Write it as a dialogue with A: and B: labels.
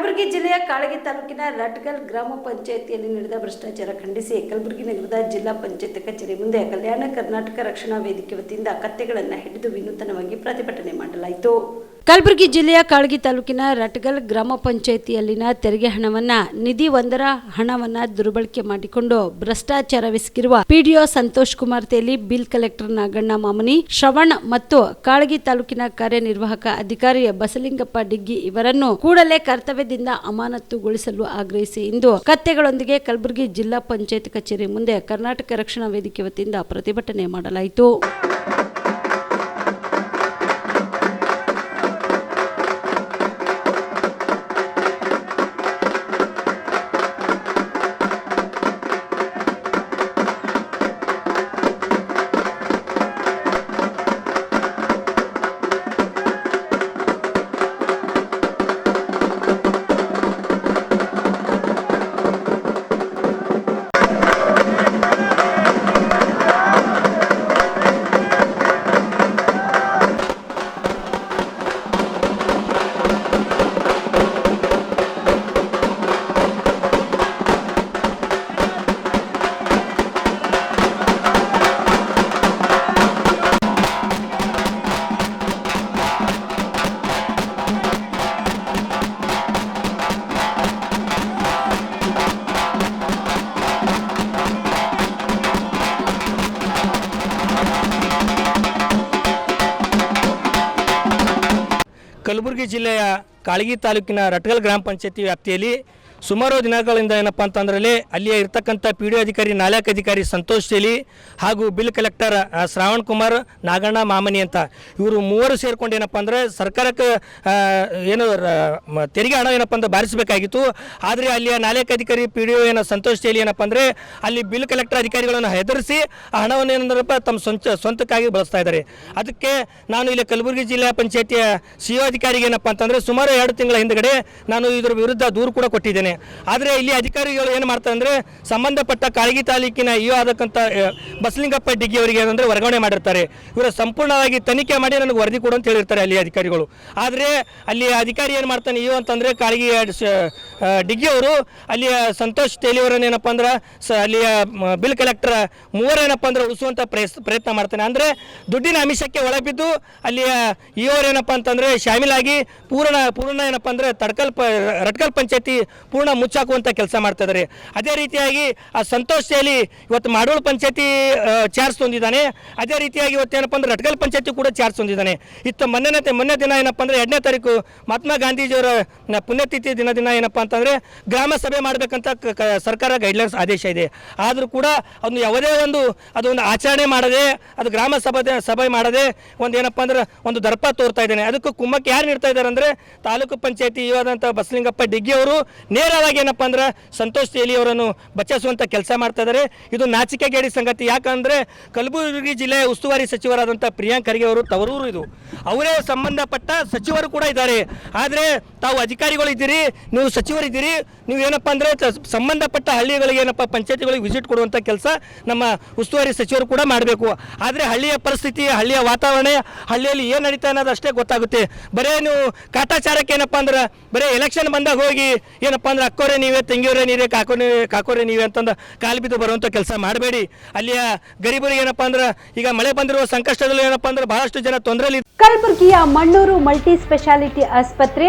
A: ಕಲಬುರಗಿ ಜಿಲ್ಲೆಯ ಕಾಳಗಿ ತಾಲೂಕಿನ ರಟ್ಗಲ್ ಗ್ರಾಮ ಪಂಚಾಯಿತಿಯಲ್ಲಿ ನಡೆದ ಭ್ರಷ್ಟಾಚಾರ ಖಂಡಿಸಿ ಕಲಬುರಗಿ ನಗರದ ಜಿಲ್ಲಾ ಪಂಚಾಯತ್ ಕಚೇರಿ ಮುಂದೆ ಕಲ್ಯಾಣ ಕರ್ನಾಟಕ ರಕ್ಷಣಾ ವೇದಿಕೆ ವತಿಯಿಂದ ಕತ್ತೆಗಳನ್ನು ಹಿಡಿದು ವಿನೂತನವಾಗಿ ಪ್ರತಿಭಟನೆ ಮಾಡಲಾಯಿತು. ಕಲಬುರಗಿ ಜಿಲ್ಲೆಯ ಕಾಳಗಿ ತಾಲೂಕಿನ ರಟ್ಗಲ್ ಗ್ರಾಮ ಪಂಚಾಯಿತಿಯಲ್ಲಿನ ತೆರಿಗೆ ಹಣವನ್ನ ನಿಧಿ ಒಂದರ ಹಣವನ್ನ ದುರ್ಬಳಕೆ ಮಾಡಿಕೊಂಡು ಭ್ರಷ್ಟಾಚಾರವೆಸಗಿರುವ PDO Santosh Kumar Teli, bill collector Naganna Mamani, Shravan ಮತ್ತು ಕಾಳಗಿ ತಾಲೂಕಿನ ಕಾರ್ಯನಿರ್ವಾಹಕ ಅಧಿಕಾರಿ ಬಸಲಿಂಗಪ್ಪ ಡಿಗ್ಗಿ ಇವರನ್ನು ಕೂಡಲೇ ಕರ್ತವ್ಯದಿಂದ ಅಮಾನತುಗೊಳಿಸಲು ಆಗ್ರಹಿಸಿ ಇಂದು ಕತ್ತೆಗಳೊಂದಿಗೆ ಕಲಬುರಗಿ ಜಿಲ್ಲಾ ಪಂಚಾಯತ್ ಕಚೇರಿ ಮುಂದೆ ಕರ್ನಾಟಕ ರಕ್ಷಣಾ ವೇದಿಕೆ ವತಿಯಿಂದ ಪ್ರತಿಭಟನೆ ಮಾಡಲಾಯಿತು.
B: ಕಲಬುರಗಿ ಜಿಲ್ಲೆಯ ಕಾಳಗಿ ತಾಲೂಕಿನ ರಟ್ಗಲ್ ಗ್ರಾಮ ಪಂಚಾಯತಿ ವ್ಯಾಪ್ತಿಯಲ್ಲಿ ಸುಮಾರು ದಿನಗಳಿಂದ ಏನಪ್ಪ ಅಂತಂದ್ರಲ್ಲಿ ಅಲ್ಲಿಯ ಇರ್ತಕ್ಕಂಥ ಪಿ ಡಿ ಅಧಿಕಾರಿ, ನಾಲ್ಕು ಅಧಿಕಾರಿ ಸಂತೋಷ್ ಶೇಲಿ ಹಾಗೂ ಬಿಲ್ ಕಲೆಕ್ಟರ್ ಶ್ರಾವಣ್ ಕುಮಾರ್, ನಾಗಣ್ಣ ಮಾಮನಿ ಅಂತ. ಇವರು ಮೂವರು ಸೇರ್ಕೊಂಡು ಏನಪ್ಪ ಅಂದರೆ ಸರ್ಕಾರಕ್ಕೆ ಏನು ತೆರಿಗೆ ಹಣ ಏನಪ್ಪ ಅಂದ್ರೆ ಬಾರಿಸಬೇಕಾಗಿತ್ತು. ಆದರೆ ಅಲ್ಲಿಯ ನಾಲ್ಕು ಅಧಿಕಾರಿ ಪಿ ಡಿ ಒ ಏನೋ ಸಂತೋಷ್ ಶೇಲಿ ಏನಪ್ಪ ಅಂದರೆ ಅಲ್ಲಿ ಬಿಲ್ ಕಲೆಕ್ಟರ್ ಅಧಿಕಾರಿಗಳನ್ನು ಹೆದರಿಸಿ ಆ ಹಣವನ್ನು ಏನಂದ್ರಪ್ಪ ತಮ್ಮ ಸ್ವಂತ ಸ್ವಂತಕ್ಕಾಗಿ ಬಳಸ್ತಾ ಇದ್ದಾರೆ. ಅದಕ್ಕೆ ನಾನು ಇಲ್ಲಿ ಕಲಬುರಗಿ ಜಿಲ್ಲಾ ಪಂಚಾಯತಿಯ ಸಿ ಅಧಿಕಾರಿಗೆ ಏನಪ್ಪ ಅಂತಂದರೆ ಸುಮಾರು ಎರಡು ತಿಂಗಳ ಹಿಂದ್ಗಡೆ ನಾನು ಇದರ ವಿರುದ್ಧ ದೂರು ಕೂಡ ಕೊಟ್ಟಿದ್ದೇನೆ. ಆದರೆ ಇಲ್ಲಿ ಅಧಿಕಾರಿಗಳು ಏನು ಮಾಡ್ತಾರೆ ಅಂದರೆ ಸಂಬಂಧಪಟ್ಟ ಕಾಳಗಿ ತಾಲೂಕಿನ ಇಒ ಆದಕ್ಕಂಥ ಬಸಲಿಂಗಪ್ಪ ಡಿಗ್ಗಿ ಅವರಿಗೆ ಏನಂದರೆ ವರ್ಗಾವಣೆ ಮಾಡಿರ್ತಾರೆ. ಇವರ ಸಂಪೂರ್ಣವಾಗಿ ತನಿಖೆ ಮಾಡಿ ನನಗೆ ವರದಿ ಕೊಡು ಅಂತ ಹೇಳಿರ್ತಾರೆ ಅಲ್ಲಿ ಅಧಿಕಾರಿಗಳು. ಆದರೆ ಅಲ್ಲಿ ಅಧಿಕಾರಿ ಏನು ಮಾಡ್ತಾನೆ ಇವು ಅಂತಂದರೆ ಕಾಳಗಿ ಡಿಗ್ಗಿ ಅವರು ಅಲ್ಲಿಯ ಸಂತೋಷ್ ತೇಲಿಯವರನ್ನ ಏನಪ್ಪ ಅಂದ್ರೆ ಸ ಅಲ್ಲಿಯ ಬಿಲ್ ಕಲೆಕ್ಟರ್ ಮೂವರೇನಪ್ಪ ಅಂದ್ರೆ ಉಳಿಸುವಂಥ ಪ್ರಯತ್ನ ಮಾಡ್ತಾನೆ. ಅಂದರೆ ದುಡ್ಡಿನ ಅಮಿಷಕ್ಕೆ ಒಳಬಿದ್ದು ಅಲ್ಲಿಯ ಇವರು ಏನಪ್ಪ ಅಂತಂದರೆ ಶಾಮೀಲಾಗಿ ಪೂರ್ಣ ಪೂರ್ಣ ಏನಪ್ಪ ಅಂದರೆ ತಡ್ಕಲ್ ಪ ರಟ್ಕಲ್ ಪಂಚಾಯತಿ ಪೂರ್ಣ ಮುಚ್ಚಾಕುವಂಥ ಕೆಲಸ ಮಾಡ್ತಾ ಇದ್ದಾರೆ ಅದೇ ರೀತಿಯಾಗಿ ಆ ಸಂತೋಷ್ ಶೈಲಿ ಇವತ್ತು ಮಾಡೋಳು ಪಂಚಾಯತಿ ಚಾರ್ಜ್ ತಂದಿದ್ದಾನೆ. ಅದೇ ರೀತಿಯಾಗಿ ಇವತ್ತು ಏನಪ್ಪ ಅಂದ್ರೆ ರಟ್ಕಲ್ ಪಂಚಾಯತಿ ಕೂಡ ಚಾರ್ಜ್ ತಂದಿದ್ದಾನೆ. ಇತ್ತು ಮೊನ್ನೆ ಮೊನ್ನೆ ದಿನ ಏನಪ್ಪ ಅಂದರೆ ಎರಡನೇ ತಾರೀಕು ಮಹಾತ್ಮ ಗಾಂಧೀಜಿಯವರ ಪುಣ್ಯತಿಥಿ ದಿನ ದಿನ ಏನಪ್ಪ ಅಂತಂದರೆ ಗ್ರಾಮ ಸಭೆ ಮಾಡಬೇಕಂತ ಸರ್ಕಾರ ಗೈಡ್ಲೈನ್ಸ್ ಆದೇಶ ಇದೆ. ಆದರೂ ಕೂಡ ಅದನ್ನು ಯಾವುದೇ ಒಂದು ಅದೊಂದು ಆಚರಣೆ ಮಾಡದೆ, ಅದು ಗ್ರಾಮ ಸಭೆ ಸಭೆ ಮಾಡದೆ ಒಂದು ಏನಪ್ಪ ಅಂದ್ರೆ ಒಂದು ದರ್ಪ ತೋರ್ತಾ ಇದ್ದಾನೆ. ಅದಕ್ಕೂ ಕುಮ್ಮಕ್ಕೆ ಯಾರು ನೀಡ್ತಾ ಇದ್ದಾರೆ ಅಂದರೆ ತಾಲೂಕು ಪಂಚಾಯತಿ ಇವಾದಂಥ ಬಸಲಿಂಗಪ್ಪ ಡಿಗ್ಗಿ ಅವರು ನೇರವಾಗಿ ಏನಪ್ಪ ಅಂದ್ರೆ ಸಂತೋಷ್ ತೇಲಿ ಅವರನ್ನು ಬಚಾಯಿಸುವಂಥ ಕೆಲಸ ಮಾಡ್ತಾ ಇದ್ದಾರೆ ಇದು ನಾಚಿಕೆಗೇಡಿ ಸಂಗತಿ. ಯಾಕಂದರೆ ಕಲಬುರಗಿ ಜಿಲ್ಲೆಯ ಉಸ್ತುವಾರಿ ಸಚಿವರಾದಂಥ ಪ್ರಿಯಾಂಕ್ ಖರ್ಗೆ ಅವರು ತವರೂರು ಇದು. ಅವರೇ ಸಂಬಂಧಪಟ್ಟ ಸಚಿವರು ಕೂಡ ಇದ್ದಾರೆ. ಆದರೆ ತಾವು ಅಧಿಕಾರಿಗಳು ಇದ್ದೀರಿ, ನೀವು ಸಚಿವರಿದ್ದೀರಿ ನೀವು ಏನಪ್ಪ ಅಂದರೆ ಸಂಬಂಧಪಟ್ಟ ಹಳ್ಳಿಗಳಿಗೆ ಏನಪ್ಪ ಪಂಚಾಯತಿಗಳಿಗೆ ವಿಸಿಟ್ ಕೊಡುವಂಥ ಕೆಲಸ ನಮ್ಮ ಉಸ್ತುವಾರಿ ಸಚಿವರು ಕೂಡ ಮಾಡಬೇಕು. ಆದರೆ ಹಳ್ಳಿಯ ಪರಿಸ್ಥಿತಿ, ಹಳ್ಳಿಯ ವಾತಾವರಣ, ಹಳ್ಳಿಯಲ್ಲಿ ಏನು ನಡೀತಾ ಅನ್ನೋದು ಅಷ್ಟೇ ಗೊತ್ತಾಗುತ್ತೆ. ಬರೇ ನೀವು ಕಾಟಾಚಾರಕ್ಕೆ ಏನಪ್ಪ ಅಂದ್ರೆ, ಬರೀ ಎಲೆಕ್ಷನ್ ಬಂದಾಗ ಹೋಗಿ, ಏನಪ್ಪ ಅಂದ್ರೆ, ಅಕ್ಕೋರೆ ನೀವೇ ತಂಗಿಯವರೇ ನೀವೇ, ಕಾಕೋರೆ ಕಾಕೋರೆ ನೀವೇ ಅಂತಂದು ಕಾಲು ಬಿದ್ದು ಬರುವಂಥ ಕೆಲಸ ಮಾಡಬೇಡಿ. ಅಲ್ಲಿಯ ಗರೀಬರಿಗೆ ಏನಪ್ಪಾ ಅಂದ್ರೆ, ಈಗ ಮಳೆ ಬಂದಿರುವ ಸಂಕಷ್ಟದಲ್ಲಿ ಏನಪ್ಪಾ ಅಂದ್ರೆ ಬಹಳಷ್ಟು ಜನ ತೊಂದರೆಯಲ್ಲಿ
C: ಕಲಬುರಗಿಯ ಮಣ್ಣೂರು ಮಲ್ಟಿ ಸ್ಪೆಷಾಲಿಟಿ ಆಸ್ಪತ್ರೆ